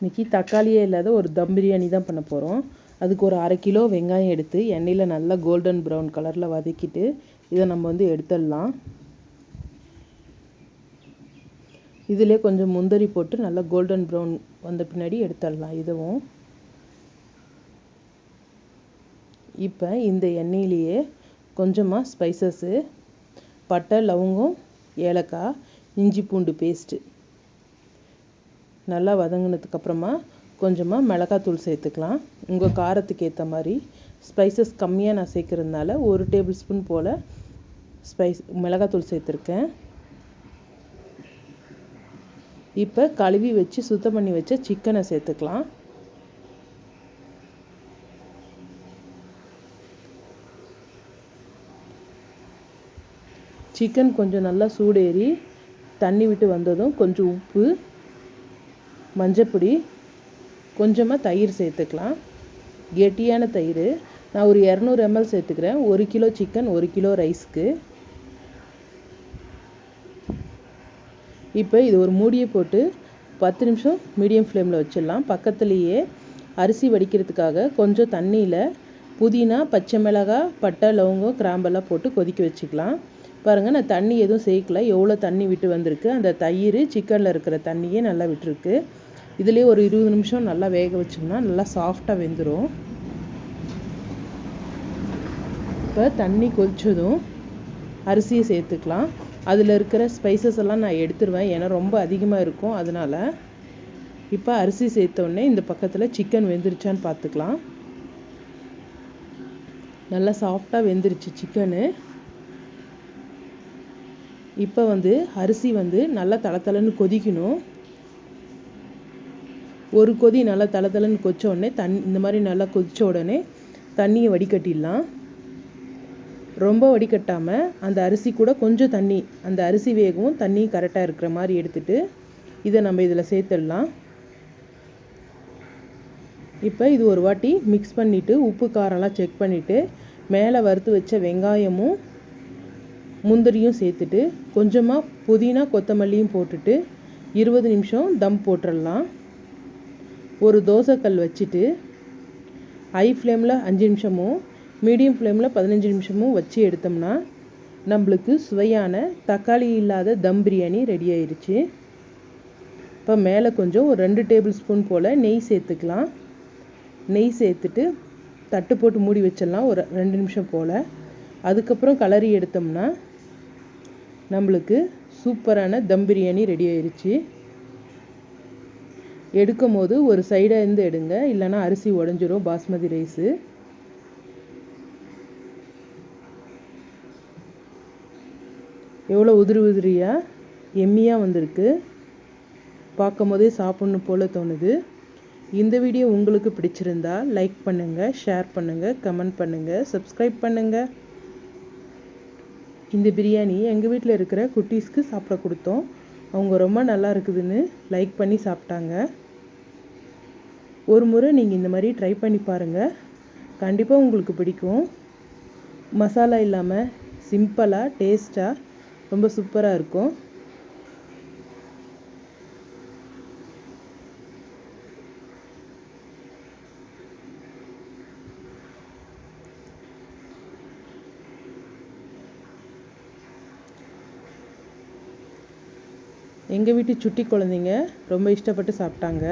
இன்றைக்கி தக்காளியே இல்லாத ஒரு தம் பிரியாணி தான் பண்ண போகிறோம் அதுக்கு ஒரு அரை கிலோ வெங்காயம் எடுத்து எண்ணெயில் நல்லா கோல்டன் ப்ரௌன் கலரில் வதக்கிட்டு இதை நம்ம வந்து எடுத்துடலாம். இதிலே கொஞ்சம் முந்தரி போட்டு நல்லா கோல்டன் ப்ரௌன் வந்த பின்னாடி எடுத்துடலாம் இதுவும். இப்போ இந்த எண்ணெயிலேயே கொஞ்சமாக ஸ்பைசஸ்ஸு பட்டை லவங்கம் ஏலக்காய் இஞ்சி பூண்டு பேஸ்ட்டு நல்லா வதங்கினதுக்கப்புறமா கொஞ்சமாக மிளகாத்தூள் சேர்த்துக்கலாம். உங்கள் காரத்துக்கு ஏற்ற மாதிரி ஸ்பைசஸ் கம்மியாக நான் சேர்க்குறதுனால ஒரு டேபிள் ஸ்பூன் போல் ஸ்பைஸ் மிளகாத்தூள் சேர்த்துருக்கேன். இப்போ கழுவி வச்சு சுத்தம் பண்ணி வச்ச சிக்கனை சேர்த்துக்கலாம். சிக்கன் கொஞ்சம் நல்லா சூடேறி தண்ணி விட்டு வந்ததும் கொஞ்சம் உப்பு மஞ்சப்பொடி கொஞ்சமாக தயிர் சேர்த்துக்கலாம். கெட்டியான தயிர். நான் ஒரு இரநூறு எம்எல் சேர்த்துக்கிறேன். ஒரு கிலோ சிக்கன் ஒரு கிலோ ரைஸ்க்கு இப்போ இது ஒரு மூடியை போட்டு பத்து நிமிஷம் மீடியம் ஃப்ளேமில் வச்சிடலாம். பக்கத்துலேயே அரிசி வடிக்கிறதுக்காக கொஞ்சம் தண்ணியில் புதினா பச்சை மிளகாய் பட்டை லவங்கம் கிராம்பெல்லாம் போட்டு கொதிக்க வச்சுக்கலாம். பாருங்கள் நான் தண்ணி எதுவும் சேர்க்கல. எவ்வளோ தண்ணி விட்டு வந்திருக்கு. அந்த தயிர் சிக்கனில் இருக்கிற தண்ணியே நல்லா விட்டுருக்கு. இதுலேயே ஒரு இருபது நிமிஷம் நல்லா வேக வச்சோம்னா நல்லா சாஃப்டாக வெந்துடும் இப்போ தண்ணி கொதிச்சதும் அரிசியை சேர்த்துக்கலாம். அதில் இருக்கிற ஸ்பைசஸ் எல்லாம் நான் எடுத்துருவேன். ஏன்னா ரொம்ப அதிகமாக இருக்கும். அதனால் இப்போ அரிசி சேர்த்தோடனே இந்த பக்கத்தில் சிக்கன் வெந்துருச்சான்னு பார்த்துக்கலாம். நல்லா சாஃப்டாக வெந்துருச்சு சிக்கனு இப்போ வந்து அரிசி வந்து நல்லா தளத்தளன்னு கொதிக்கணும். ஒரு கொதி நல்லா தளதளன்னு கொச்ச உடனே தண் இந்த மாதிரி நல்லா கொதிச்ச உடனே தண்ணியை வடிகட்டிடலாம். ரொம்ப வடிகட்டாமல் அந்த அரிசி கூட கொஞ்சம் தண்ணி அந்த அரிசி வேகவும் தண்ணி கரெக்டாக இருக்கிற மாதிரி எடுத்துட்டு இதை நம்ம இதில் சேர்த்துடலாம். இப்போ இது ஒரு வாட்டி மிக்ஸ் பண்ணிவிட்டு உப்பு காரம்லாம் செக் பண்ணிவிட்டு மேலே வறுத்து வச்ச வெங்காயமும் முந்திரியும் சேர்த்துட்டு கொஞ்சமாக புதினா கொத்தமல்லியும் போட்டுட்டு இருபது நிமிஷம் தம் போட்டுடலாம். ஒரு தோசைக்கல் வச்சுட்டு ஹை ஃப்ளேமில் அஞ்சு நிமிஷமும் மீடியம் ஃப்ளேமில் பதினஞ்சு நிமிஷமும் வச்சு எடுத்தோம்னா நம்மளுக்கு சுவையான தக்காளி இல்லாத தம் பிரியாணி ரெடி ஆயிடுச்சு இப்போ மேலே கொஞ்சம் ஒரு ரெண்டு டேபிள் ஸ்பூன் போல் நெய் சேர்த்துக்கலாம். நெய் சேர்த்துட்டு தட்டு போட்டு மூடி வச்சிடலாம் ஒரு ரெண்டு நிமிஷம் போல். அதுக்கப்புறம் கலரி எடுத்தோம்னா நம்மளுக்கு சூப்பரான தம் பிரியாணி ரெடி ஆயிடுச்சு எடுக்கும் போது ஒரு சைடாக இருந்து எடுங்க. இல்லைனா அரிசி உடஞ்சிரும். பாஸ்மதி ரைஸு. எவ்வளோ உதிரி உதிரியாக எம்மியாக வந்திருக்கு. பார்க்கும் போதே சாப்பிட்ணும் போல் தோணுது. இந்த வீடியோ உங்களுக்கு பிடிச்சிருந்தா லைக் பண்ணுங்கள் ஷேர் பண்ணுங்கள் கமெண்ட் பண்ணுங்கள் சப்ஸ்கிரைப் பண்ணுங்கள் இந்த பிரியாணி எங்கள் வீட்டில் இருக்கிற குட்டீஸ்க்கு சாப்பிட கொடுத்தோம். அவங்க ரொம்ப நல்லா இருக்குதுன்னு லைக் பண்ணி சாப்பிட்டாங்க. ஒரு முறை நீங்கள் இந்த மாதிரி ட்ரை பண்ணி பாருங்கள் கண்டிப்பாக உங்களுக்கு பிடிக்கும். மசாலா இல்லாமல் சிம்பிளாக டேஸ்ட்டாக ரொம்ப சூப்பராக இருக்கும். எங்கள் வீட்டு சுட்டி குழந்தைங்க ரொம்ப இஷ்டப்பட்டு சாப்பிட்டாங்க.